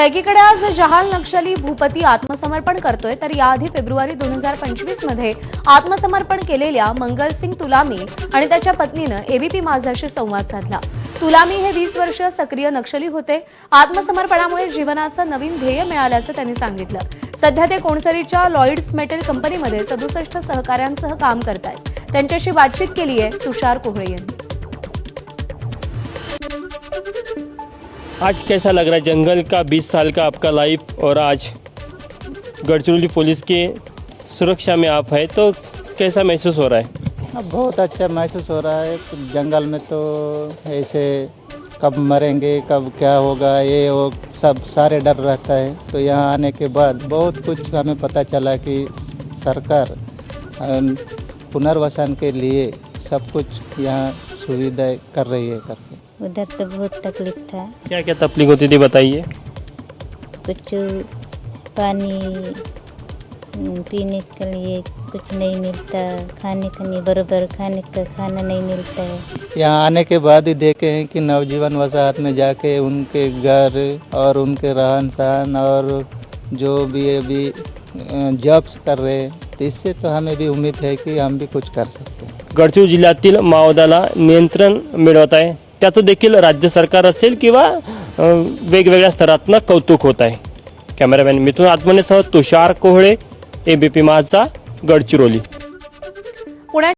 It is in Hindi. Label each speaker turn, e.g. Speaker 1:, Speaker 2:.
Speaker 1: तर एकीकडे आज जहाल नक्षली भूपती आत्मसमर्पण करतोय तर याआधी फेब्रुवारी दोन हजार पंचवीसमध्ये आत्मसमर्पण केलेल्या मंगलसिंग तुलामी आणि त्याच्या पत्नीनं एबीपी माझाशी संवाद साधला. तुलामी हे वीस वर्ष सक्रिय नक्षली होते. आत्मसमर्पणामुळे जीवनाचं नवीन ध्येय मिळाल्याचं त्यांनी सांगितलं. सध्या ते कोणसरीच्या लॉईड्स मेटल कंपनीमध्ये सदुसष्ट सहकाऱ्यांसह काम करतायत. त्यांच्याशी बातचीत केली आहे तुषार कोहळे यांनी.
Speaker 2: आज कैसा लग रहा है? जंगल का 20 साल का आपका लाइफ और आज गढ़चिरौली पुलिस की सुरक्षा में आप है तो कैसा महसूस हो रहा है?
Speaker 3: बहुत अच्छा महसूस हो रहा है। जंगल में तो ऐसे कब मरेंगे, कब क्या होगा, ये वो सब सारे डर रहता है। तो यहाँ आने के बाद बहुत कुछ हमें पता चला कि सरकार पुनर्वसन के लिए सब कुछ यहाँ सुविधाएँ कर रही है करके।
Speaker 4: उधर तो बहुत तकलीफ़ था।
Speaker 2: क्या क्या तकलीफ़ होती थी बताइए।
Speaker 4: कुछ पानी पीने के लिए कुछ नहीं मिलता खाने का नहीं बराबर खाने का खाना नहीं मिलता। है
Speaker 3: यहाँ आने के बाद ही देखे हैं कि नवजीवन वसाहत में जाके उनके घर और उनके रहन सहन और जो भी अभी जॉब्स कर रहे हैं तो इससे तो हमें भी उम्मीद है कि हम भी कुछ कर सकते हैं।
Speaker 2: गडचिरोली जिल्ह्यातील माओवादाला नियंत्रण मिळवत आहे त्याचं देखील राज्य सरकार असेल किंवा वेगवेगळ्या स्तरातनं कौतुक होत आहे. कॅमेरामॅन मिथुन आत्मनेसह तुषार कोहळे एबीपी माझा गडचिरोली.